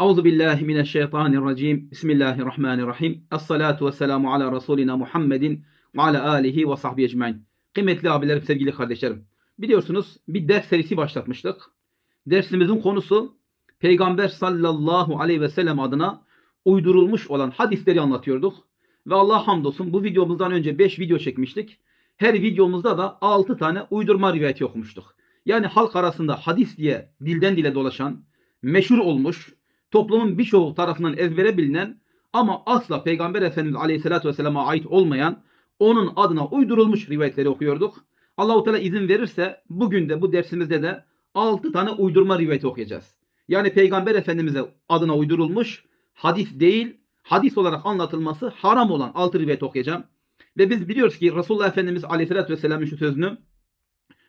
Euzu billahi mineşşeytanirracim. Bismillahirrahmanirrahim. Es-salatu vesselamu ala Resulina Muhammedin ve ala alihi ve sahbihi ecmaîn. Kıymetli abilerim, sevgili kardeşlerim. Biliyorsunuz bir ders serisi başlatmıştık. Dersimizin konusu Peygamber sallallahu aleyhi ve sellem adına uydurulmuş olan hadisleri anlatıyorduk. Ve Allah hamdolsun bu videomuzdan önce 5 video çekmiştik. Her videomuzda da 6 tane uydurma rivayeti okumuştuk. Yani halk arasında hadis diye dilden dile dolaşan, meşhur olmuş, toplumun birçoğu tarafından ezbere bilinen ama asla Peygamber Efendimiz Aleyhisselatü Vesselam'a ait olmayan onun adına uydurulmuş rivayetleri okuyorduk. Allahu Teala izin verirse bugün de bu dersimizde de 6 tane uydurma rivayeti okuyacağız. Yani Peygamber Efendimiz'e adına uydurulmuş hadis değil, hadis olarak anlatılması haram olan 6 rivayet okuyacağım. Ve biz biliyoruz ki Resulullah Efendimiz Aleyhisselatü Vesselam'ın şu sözünü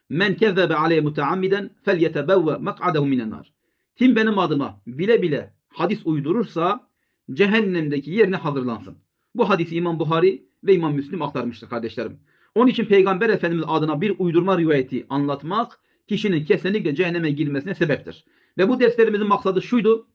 Men kezzebe aleyhe muteammiden fel yetebevve mak'adehu minen nar. Kim benim adıma bile bile hadis uydurursa cehennemdeki yerine hazırlansın. Bu hadisi İmam Buhari ve İmam Müslim aktarmıştır kardeşlerim. Onun için Peygamber Efendimiz adına bir uydurma rivayeti anlatmak kişinin kesinlikle cehenneme girmesine sebeptir. Ve bu derslerimizin maksadı şuydu.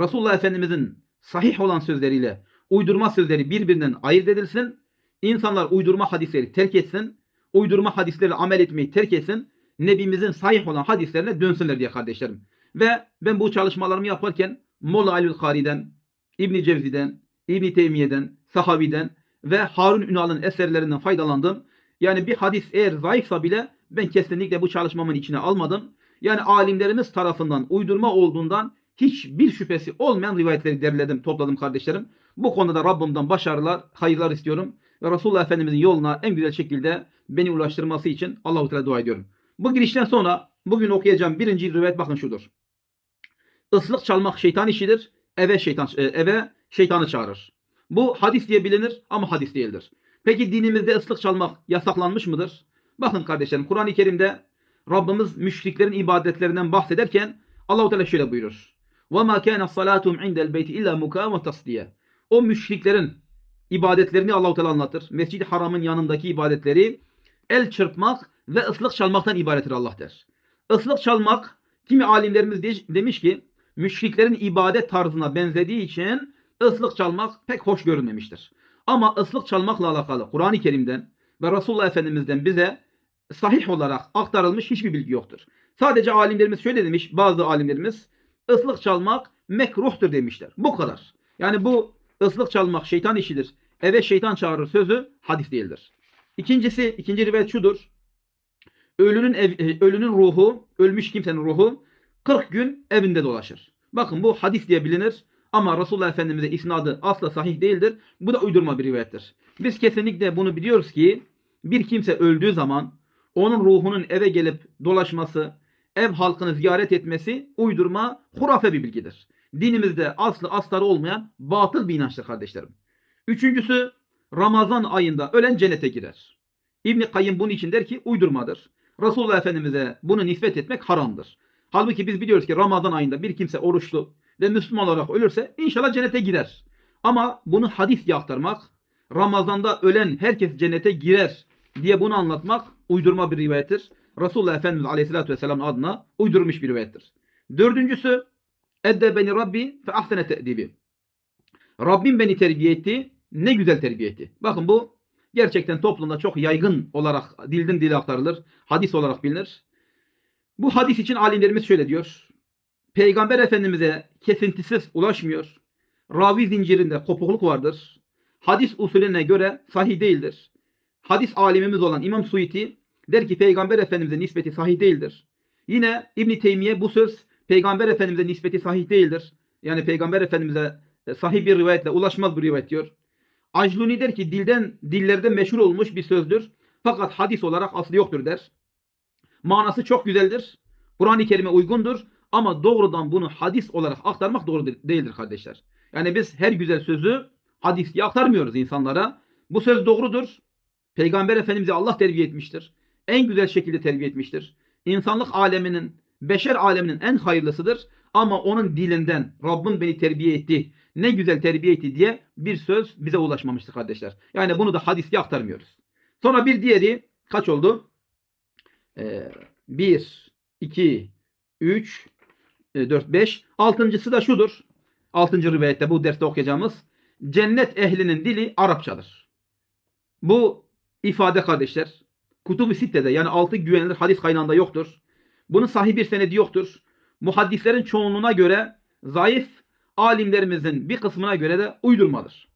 Resulullah Efendimizin sahih olan sözleriyle uydurma sözleri birbirinden ayırt edilsin. İnsanlar uydurma hadisleri terk etsin. Uydurma hadislerle amel etmeyi terk etsin. Nebimizin sahih olan hadislerine dönsünler diye kardeşlerim. Ve ben bu çalışmalarımı yaparken Molla Alül Kari'den, İbni Cevzi'den, İbni Teymiye'den, Sahavi'den ve Harun Ünal'ın eserlerinden faydalandım. Yani bir hadis eğer zayıfsa bile ben kesinlikle bu çalışmamın içine almadım. Yani alimlerimiz tarafından uydurma olduğundan hiçbir şüphesi olmayan rivayetleri derledim, topladım kardeşlerim. Bu konuda Rabbimden başarılar, hayırlar istiyorum. Ve Resulullah Efendimizin yoluna en güzel şekilde beni ulaştırması için Allahu Teala dua ediyorum. Bu girişten sonra bugün okuyacağım birinci rivayet bakın şudur Islık çalmak şeytan işidir. Eve şeytan e, eve şeytanı çağırır. Bu hadis diye bilinir ama hadis değildir. Peki dinimizde ıslık çalmak yasaklanmış mıdır? Bakın kardeşlerim Kur'an-ı Kerim'de Rabbimiz müşriklerin ibadetlerinden bahsederken Allahu Teala şöyle buyurur. وَمَا كَانَ صَلَاتُهُمْ عِنْدَ الْبَيْتِ اِلَّا مُكَامَ وَتَصْدِيَ O müşriklerin ibadetlerini Allahu Teala anlatır. Mescid-i Haram'ın yanındaki ibadetleri el çırpmak ve ıslık çalmaktan ibarettir Allah der. Islık çalmak kimi alimlerimiz demiş ki müşriklerin ibadet tarzına benzediği için ıslık çalmak pek hoş görünmemiştir. Ama ıslık çalmakla alakalı Kur'an-ı Kerim'den ve Resulullah Efendimiz'den bize sahih olarak aktarılmış hiçbir bilgi yoktur. Sadece alimlerimiz şöyle demiş, bazı alimlerimiz ıslık çalmak mekruhtur demişler. Bu kadar. Yani bu ıslık çalmak şeytan işidir. Eve şeytan çağırır sözü hadis değildir. İkincisi, ikinci rivayet şudur. Ölünün ev, e, ölünün ruhu, ölmüş kimsenin ruhu 40 gün evinde dolaşır. Bakın bu hadis diye bilinir ama Resulullah Efendimiz'e isnadı asla sahih değildir. Bu da uydurma bir rivayettir. Biz kesinlikle bunu biliyoruz ki bir kimse öldüğü zaman onun ruhunun eve gelip dolaşması, ev halkını ziyaret etmesi uydurma, hurafe bir bilgidir. Dinimizde aslı astarı olmayan batıl bir inançtır kardeşlerim. Üçüncüsü Ramazan ayında ölen cennete girer. İbni Kayyım bunun için der ki uydurmadır. Resulullah Efendimiz'e bunu nispet etmek haramdır. Halbuki biz biliyoruz ki Ramazan ayında bir kimse oruçlu ve Müslüman olarak ölürse inşallah cennete girer. Ama bunu hadis diye aktarmak, Ramazan'da ölen herkes cennete girer diye bunu anlatmak uydurma bir rivayettir. Resulullah Efendimiz Aleyhisselatü Vesselam adına uydurmuş bir rivayettir. Dördüncüsü Edde beni Rabbi fe ahsene te'dibi. Rabbim beni terbiye etti. Ne güzel terbiye etti. Bakın bu gerçekten toplumda çok yaygın olarak dilden dile aktarılır. Hadis olarak bilinir. Bu hadis için alimlerimiz şöyle diyor. Peygamber Efendimiz'e kesintisiz ulaşmıyor. Ravi zincirinde kopukluk vardır. Hadis usulüne göre sahih değildir. Hadis alimimiz olan İmam Suyuti der ki Peygamber Efendimiz'e nispeti sahih değildir. Yine İbn Teymiye bu söz Peygamber Efendimiz'e nispeti sahih değildir. Yani Peygamber Efendimiz'e e, sahih bir rivayetle ulaşmaz bir rivayet diyor. Acluni der ki dilden dillerde meşhur olmuş bir sözdür. Fakat hadis olarak aslı yoktur der. Manası çok güzeldir. Kur'an-ı Kerim'e uygundur. Ama doğrudan bunu hadis olarak aktarmak doğru değildir kardeşler. Yani biz her güzel sözü hadis diye aktarmıyoruz insanlara. Bu söz doğrudur. Peygamber Efendimiz'i Allah terbiye etmiştir. En güzel şekilde terbiye etmiştir. İnsanlık aleminin, beşer aleminin en hayırlısıdır. Ama onun dilinden Rabbim beni terbiye etti, ne güzel terbiye etti diye bir söz bize ulaşmamıştır kardeşler. Yani bunu da hadis diye aktarmıyoruz. Sonra bir diğeri kaç oldu? Ee, bir, iki, üç, 4, 5. Altıncısı da şudur. 6. rivayette bu derste okuyacağımız cennet ehlinin dili Arapçadır. Bu ifade kardeşler Kutubu Sitte'de yani altı güvenilir hadis kaynağında yoktur. Bunun sahih bir senedi yoktur. Muhaddislerin çoğunluğuna göre zayıf, alimlerimizin bir kısmına göre de uydurmadır.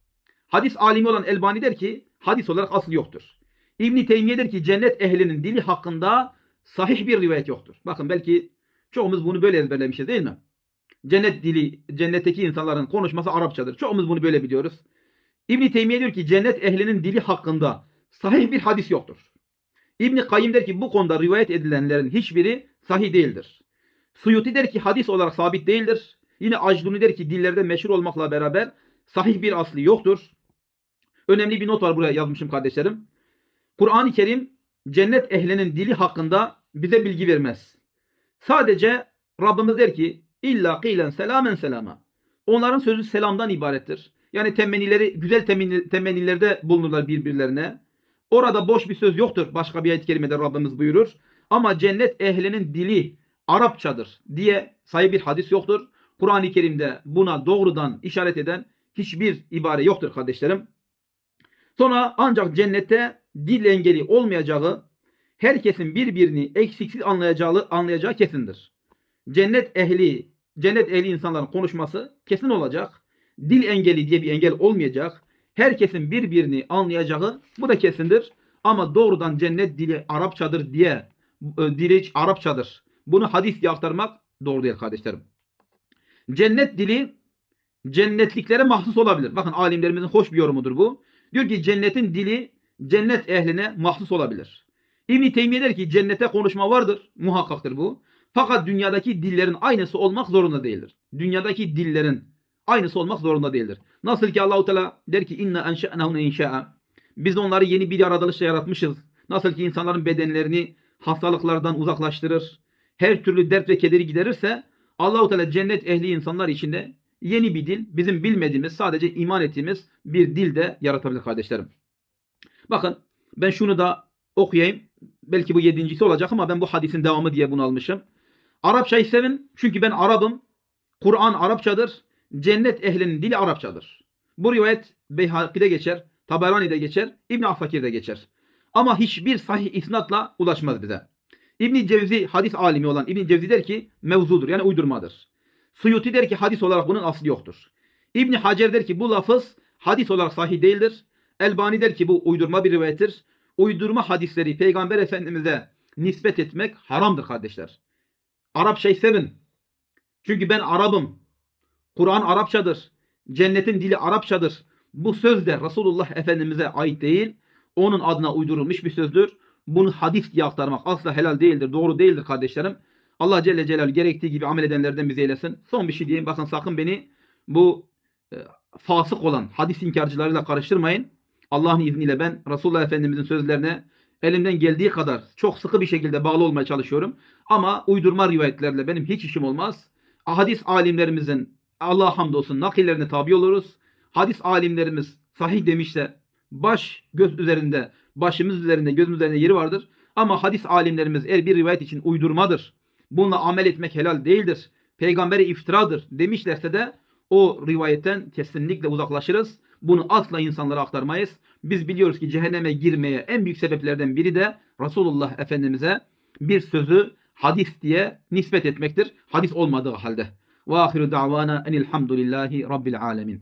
Hadis alimi olan Elbani der ki hadis olarak aslı yoktur. İbn Teymiye der ki cennet ehlinin dili hakkında sahih bir rivayet yoktur. Bakın belki çoğumuz bunu böyle ezberlemişiz değil mi? Cennet dili, cennetteki insanların konuşması Arapçadır. Çoğumuz bunu böyle biliyoruz. İbn Teymiye diyor ki cennet ehlinin dili hakkında sahih bir hadis yoktur. İbn Kayyim der ki bu konuda rivayet edilenlerin hiçbiri sahih değildir. Suyuti der ki hadis olarak sabit değildir. Yine Acluni der ki dillerde meşhur olmakla beraber sahih bir aslı yoktur. Önemli bir not var buraya yazmışım kardeşlerim. Kur'an-ı Kerim cennet ehlinin dili hakkında bize bilgi vermez. Sadece Rabbimiz der ki illa kıylen selamen selama. Onların sözü selamdan ibarettir. Yani temennileri güzel temenni, temennilerde bulunurlar birbirlerine. Orada boş bir söz yoktur. Başka bir ayet-i kerimede Rabbimiz buyurur. Ama cennet ehlinin dili Arapçadır diye sayı bir hadis yoktur. Kur'an-ı Kerim'de buna doğrudan işaret eden hiçbir ibare yoktur kardeşlerim. Sonra ancak cennette dil engeli olmayacağı, herkesin birbirini eksiksiz anlayacağı, anlayacağı kesindir. Cennet ehli, cennet ehli insanların konuşması kesin olacak. Dil engeli diye bir engel olmayacak. Herkesin birbirini anlayacağı bu da kesindir. Ama doğrudan cennet dili Arapçadır diye e, dili Arapçadır. Bunu hadis diye aktarmak doğru değil kardeşlerim. Cennet dili cennetliklere mahsus olabilir. Bakın alimlerimizin hoş bir yorumudur bu. Diyor ki cennetin dili cennet ehline mahsus olabilir. İbn Teymiye der ki cennete konuşma vardır. Muhakkaktır bu. Fakat dünyadaki dillerin aynısı olmak zorunda değildir. Dünyadaki dillerin aynısı olmak zorunda değildir. Nasıl ki Allahu Teala der ki inna enşa'nahum inşa'a. Biz onları yeni bir yaratılışla yaratmışız. Nasıl ki insanların bedenlerini hastalıklardan uzaklaştırır. Her türlü dert ve kederi giderirse Allahu Teala cennet ehli insanlar içinde yeni bir dil, bizim bilmediğimiz, sadece iman ettiğimiz bir dil de yaratabilir kardeşlerim. Bakın ben şunu da okuyayım. Belki bu yedincisi olacak ama ben bu hadisin devamı diye bunu almışım. Arapçayı sevin çünkü ben Arap'ım. Kur'an Arapçadır. Cennet ehlinin dili Arapçadır. Bu rivayet Beyhaki'de geçer, Taberani'de geçer, İbn Asakir'de geçer. Ama hiçbir sahih isnatla ulaşmaz bize. İbn Cevzi hadis alimi olan İbn Cevzi der ki mevzudur yani uydurmadır. Suyuti der ki hadis olarak bunun aslı yoktur. İbn Hacer der ki bu lafız hadis olarak sahih değildir. Elbani der ki bu uydurma bir rivayettir. Uydurma hadisleri Peygamber Efendimiz'e nispet etmek haramdır kardeşler. Arapçayı sevin. Çünkü ben Arap'ım. Kur'an Arapçadır. Cennetin dili Arapçadır. Bu söz de Resulullah Efendimiz'e ait değil. Onun adına uydurulmuş bir sözdür. Bunu hadis diye aktarmak asla helal değildir. Doğru değildir kardeşlerim. Allah Celle Celaluhu gerektiği gibi amel edenlerden bizi eylesin. Son bir şey diyeyim. Bakın sakın beni bu e, fasık olan hadis inkarcılarıyla karıştırmayın. Allah'ın izniyle ben Resulullah Efendimizin sözlerine elimden geldiği kadar çok sıkı bir şekilde bağlı olmaya çalışıyorum. Ama uydurma rivayetlerle benim hiç işim olmaz. Hadis alimlerimizin Allah'a hamdolsun nakillerine tabi oluruz. Hadis alimlerimiz sahih demişse baş göz üzerinde, başımız üzerinde, gözümüz üzerinde yeri vardır. Ama hadis alimlerimiz eğer bir rivayet için uydurmadır. Bununla amel etmek helal değildir. Peygambere iftiradır demişlerse de o rivayetten kesinlikle uzaklaşırız. Bunu asla insanlara aktarmayız. Biz biliyoruz ki cehenneme girmeye en büyük sebeplerden biri de Resulullah Efendimiz'e bir sözü hadis diye nispet etmektir. Hadis olmadığı halde. Ve ahiru da'vana enilhamdülillahi rabbil alemin.